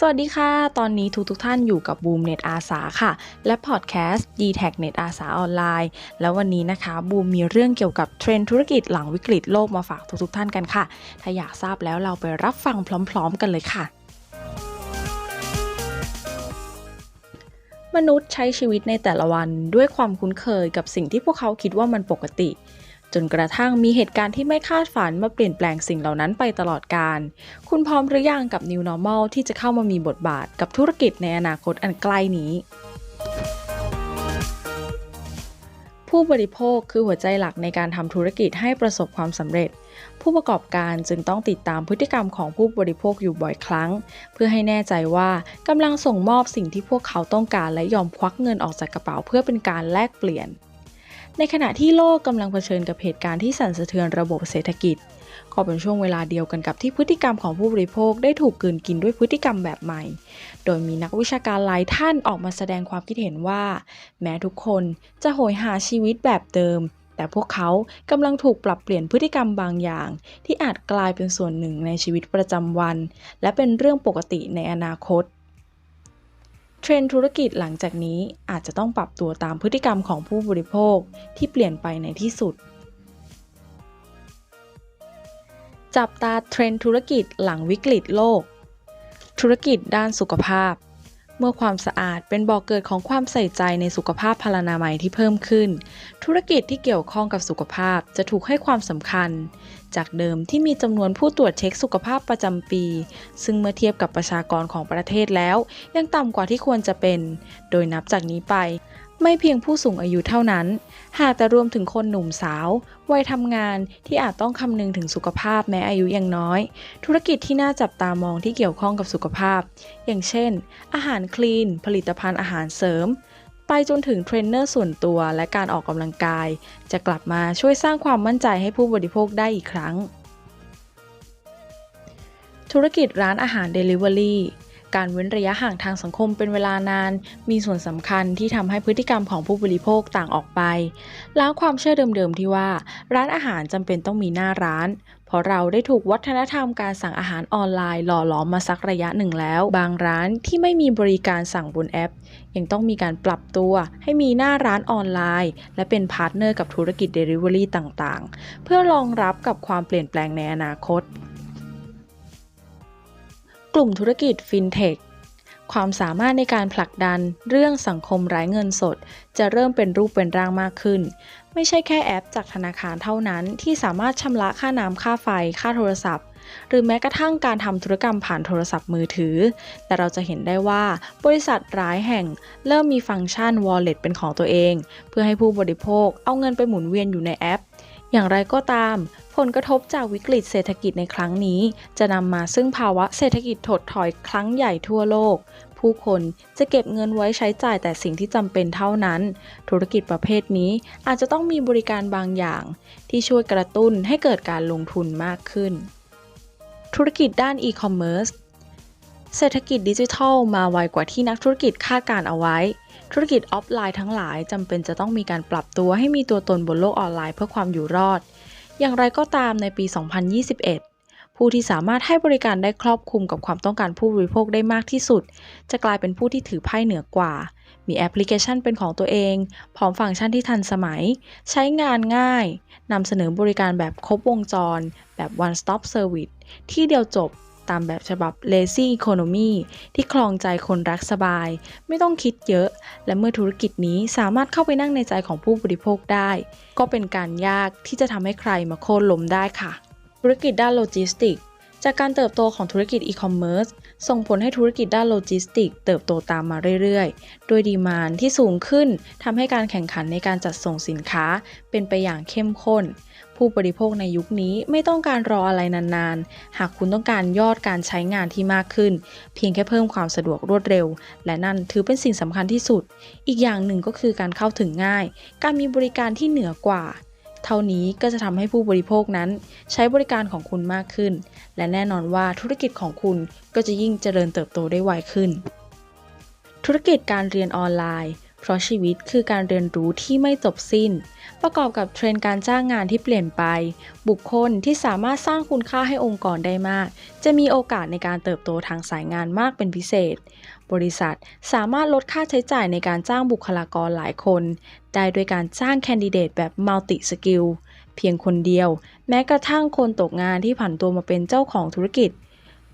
สวัสดีค่ะ ตอนนี้ทุกทุกท่านอยู่กับบูมเน็ตอาสาค่ะ และพอดแคสต์ d t แท็กเน็ตอาสาออนไลน์ แล้ววันนี้นะคะบูมมีเรื่องเกี่ยวกับเทรนธุรกิจหลังวิกฤตโลกมาฝากทุกทุกท่านกันค่ะ ถ้าอยากทราบแล้วเราไปรับฟังพร้อม ๆ กันเลยค่ะมนุษย์ใช้ชีวิตในแต่ละวันด้วยความคุ้นเคยกับสิ่งที่พวกเขาคิดว่ามันปกติ จนกระทั่งมีเหตุการณ์ที่ไม่คาดฝันมาเปลี่ยนแปลงสิ่งเหล่านั้นไปตลอดกาลคุณพร้อมหรือยังกับ New Normal ที่จะเข้ามามีบทบาทกับธุรกิจในอนาคตอันใกล้นี้ ผู้บริโภคคือหัวใจหลักในการทำธุรกิจให้ประสบความสำเร็จ ผู้ประกอบการจึงต้องติดตามพฤติกรรมของผู้บริโภคอยู่บ่อยครั้ง เพื่อให้แน่ใจว่ากำลังส่งมอบสิ่งที่พวกเขาต้องการและยอมควักเงินออกจากกระเป๋าเพื่อเป็นการแลกเปลี่ยน ในขณะที่โลกกำลังเผชิญกับเหตุการณ์ที่สั่นสะเทือนระบบเศรษฐกิจ ก็เป็นช่วงเวลาเดียวกันกับที่พฤติกรรมของผู้บริโภคได้ถูกกลืนกินด้วยพฤติกรรมแบบใหม่ โดยมีนักวิชาการหลายท่านออกมาแสดงความคิดเห็นว่า แม้ทุกคนจะโหยหาชีวิตแบบเดิม แต่พวกเขากำลังถูกปรับเปลี่ยนพฤติกรรมบางอย่าง ที่อาจกลายเป็นส่วนหนึ่งในชีวิตประจำวัน และเป็นเรื่องปกติในอนาคต เทรนธุรกิจหลังจากนี้อาจจะต้องปรับตัวตามพฤติกรรมของผู้บริโภคที่เปลี่ยนไปในที่สุด จับตาเทรนธุรกิจหลังวิกฤตโลก ธุรกิจด้านสุขภาพ เมื่อความสะอาดเป็นบ่อกเกิดของความใส่ใจในสุขภาพพลานามัยที่เพิ่มขึ้น ธุรกิจที่เกี่ยวข้องกับสุขภาพจะถูกให้ความสำคัญ จากเดิมที่มีจำนวนผู้ตรวจเช็คสุขภาพประจำปี ซึ่งเมื่อเทียบกับประชากรของประเทศแล้ว ยังต่ำกว่าที่ควรจะเป็น โดยนับจากนี้ไป ไม่เพียงผู้สูงอายุเท่านั้น หากแต่รวมถึงคนหนุ่มสาว วัยทำงานที่อาจต้องคำนึงถึงสุขภาพแม้อายุยังน้อย ธุรกิจที่น่าจับตามองที่เกี่ยวข้องกับสุขภาพ อย่างเช่น อาหารคลีน ผลิตภัณฑ์อาหารเสริม ไปจนถึงเทรนเนอร์ส่วนตัวและการออกกำลังกาย จะกลับมาช่วยสร้างความมั่นใจให้ผู้บริโภคได้อีกครั้ง ธุรกิจร้านอาหาร Delivery การเว้นระยะห่างทางสังคมเป็นเวลานาน มีส่วนสำคัญที่ทำให้พฤติกรรมของผู้บริโภคต่างออกไป ล้างความเชื่อเดิมๆที่ว่า ร้านอาหารจำเป็นต้องมีหน้าร้านเพราะเราได้ถูกวัฒนธรรมการสั่งอาหารออนไลน์หล่อหลอมมาสักระยะหนึ่งแล้ว บางร้านที่ไม่มีบริการสั่งบนแอป ยังต้องมีการปรับตัวให้มีหน้าร้านออนไลน์ และเป็นพาร์ทเนอร์กับธุรกิจ Delivery ต่างๆ เพื่อรองรับกับความเปลี่ยนแปลงในอนาคต กลุ่มธุรกิจฟินเทคความสามารถในการผลักดันเรื่องสังคมไร้เงินสด จะเริ่มเป็นรูปเป็นร่างมากขึ้น ไม่ใช่แค่แอปจากธนาคารเท่านั้นที่สามารถชำระค่าน้ำค่าไฟ ค่าโทรศัพท์ หรือแม้กระทั่งการทำธุรกรรมผ่านโทรศัพท์มือถือ แต่เราจะเห็นได้ว่าบริษัทหลายแห่ง เริ่มมีฟังก์ชัน Wallet เป็นของตัวเอง เพื่อให้ผู้บริโภคเอาเงินไปหมุนเวียนอยู่ในแอป อย่างไรก็ตาม ผลกระทบจากวิกฤตเศรษฐกิจในครั้งนี้ จะนำมาซึ่งภาวะเศรษฐกิจถดถอยครั้งใหญ่ทั่วโลก ผู้คนจะเก็บเงินไว้ใช้จ่ายแต่สิ่งที่จำเป็นเท่านั้น ธุรกิจประเภทนี้อาจจะต้องมีบริการบางอย่าง ที่ช่วยกระตุ้นให้เกิดการลงทุนมากขึ้น ธุรกิจด้านอีคอมเมิร์ซ เศรษฐกิจดิจิทัลมาไวกว่าที่นักธุรกิจคาดการเอาไว้ ธุรกิจออฟไลน์ทั้งหลายจำเป็นจะต้องมีการปรับตัวให้มีตัวตนบนโลกออนไลน์เพื่อความอยู่รอด อย่างไรก็ตามในปี 2021 ผู้ที่สามารถให้บริการได้ครอบคลุมกับความต้องการผู้บริโภคได้มากที่สุด จะกลายเป็นผู้ที่ถือไพ่เหนือกว่า มีแอปพลิเคชันเป็นของตัวเอง พร้อมฟังก์ชันที่ทันสมัย ใช้งานง่ายนำเสนอบริการแบบครบวงจร แบบ one stop service ที่เดียวจบ ตามแบบฉบับ lazy economy ที่คลองใจคนรักสบาย ไม่ต้องคิดเยอะ และเมื่อธุรกิจนี้สามารถเข้าไปนั่งในใจของผู้บริโภคได้ ก็เป็นการยากที่จะทำให้ใครมาโค่นล้มได้ค่ะ ธุรกิจด้านโลจิสติกจากการเติบโตของธุรกิจอีคอมเมิร์ซส่งผลให้ธุรกิจด้านโลจิสติก เติบโตตามมาเรื่อยๆ โดยดีมานที่สูงขึ้นทำให้การแข่งขันในการจัดส่งสินค้าเป็นไปอย่างเข้มข้น ผู้บริโภคในยุคนี้ไม่ต้องการรออะไรนานๆ หากคุณต้องการยอดการใช้งานที่มากขึ้น เพียงแค่เพิ่มความสะดวกรวดเร็ว และนั่นถือเป็นสิ่งสำคัญที่สุด อีกอย่างหนึ่งก็คือการเข้าถึงง่าย การมีบริการที่เหนือกว่า เท่านี้ก็จะทำให้ผู้บริโภคนั้น ใช้บริการของคุณมากขึ้น และแน่นอนว่าธุรกิจของคุณก็จะยิ่งเจริญเติบโตได้ไวขึ้น ธุรกิจการเรียนออนไลน์ เพราะชีวิตคือการเรียนรู้ที่ไม่จบสิ้น ประกอบกับเทรนด์การจ้างงานที่เปลี่ยนไป บุคคลที่สามารถสร้างคุณค่าให้องค์กรได้มาก จะมีโอกาสในการเติบโตทางสายงานมากเป็นพิเศษ บริษัทสามารถลดค่าใช้จ่ายในการจ้างบุคลากรหลายคน ได้โดยการจ้างแคนดิเดตแบบมัลติสกิลเพียงคนเดียว แม้กระทั่งคนตกงานที่ผันตัวมาเป็นเจ้าของธุรกิจ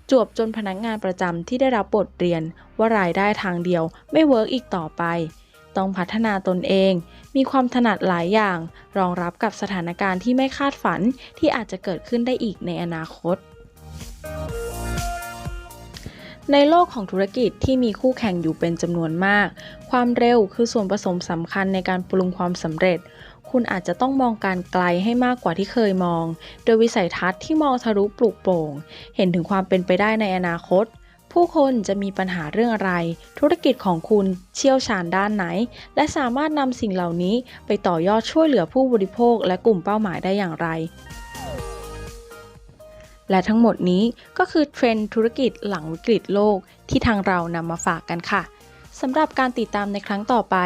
จวบจนพนักงานประจำที่ได้รับบทเรียนว่ารายได้ทางเดียวไม่เวิร์กอีกต่อไป ต้องพัฒนาตนเอง มีความถนัดหลายอย่าง รองรับกับสถานการณ์ที่ไม่คาดฝันที่อาจจะเกิดขึ้นได้อีกในอนาคต ในโลกของธุรกิจที่มีคู่แข่งอยู่เป็นจำนวนมาก ความเร็วคือส่วนผสมสำคัญในการปรุงความสำเร็จคุณอาจจะต้องมองการไกลให้มากกว่าที่เคยมอง โดยวิสัยทัศน์ที่มองทะลุปลุกโปร่ง เห็นถึงความเป็นไปได้ในอนาคต ผู้คนจะมีปัญหาเรื่องอะไร ธุรกิจของคุณเชี่ยวชาญด้านไหน และสามารถนำสิ่งเหล่านี้ไปต่อยอดช่วยเหลือผู้บริโภคและกลุ่มเป้าหมายได้อย่างไร และทั้งหมดนี้ก็คือเทรนด์ธุรกิจหลังวิกฤตโลกที่ทางเรานำมาฝากกันค่ะ สำหรับการติดตามในครั้งต่อไป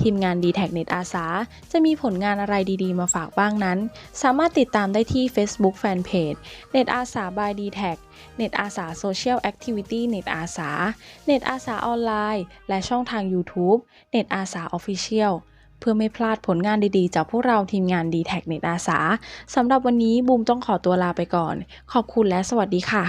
ทีมงาน d t แท Net อาสาจะมีผลงานอะไรดีๆ มาฝากบ้างนั้น สามารถติดตามได้ที่ Facebook Fanpage Net อาสา by d t แท Net อาสา Social Activity Net อาสา Net อาสาออนไลน์ และช่องทาง YouTube Net อาสา Official เพื่อไม่พลาดผลงานดีๆ จากพวกเราทีมงาน d t แท Net อาสาสำหรับวันนี้บูมต้องขอตัวลาไปก่อน ขอบคุณและสวัสดีค่ะ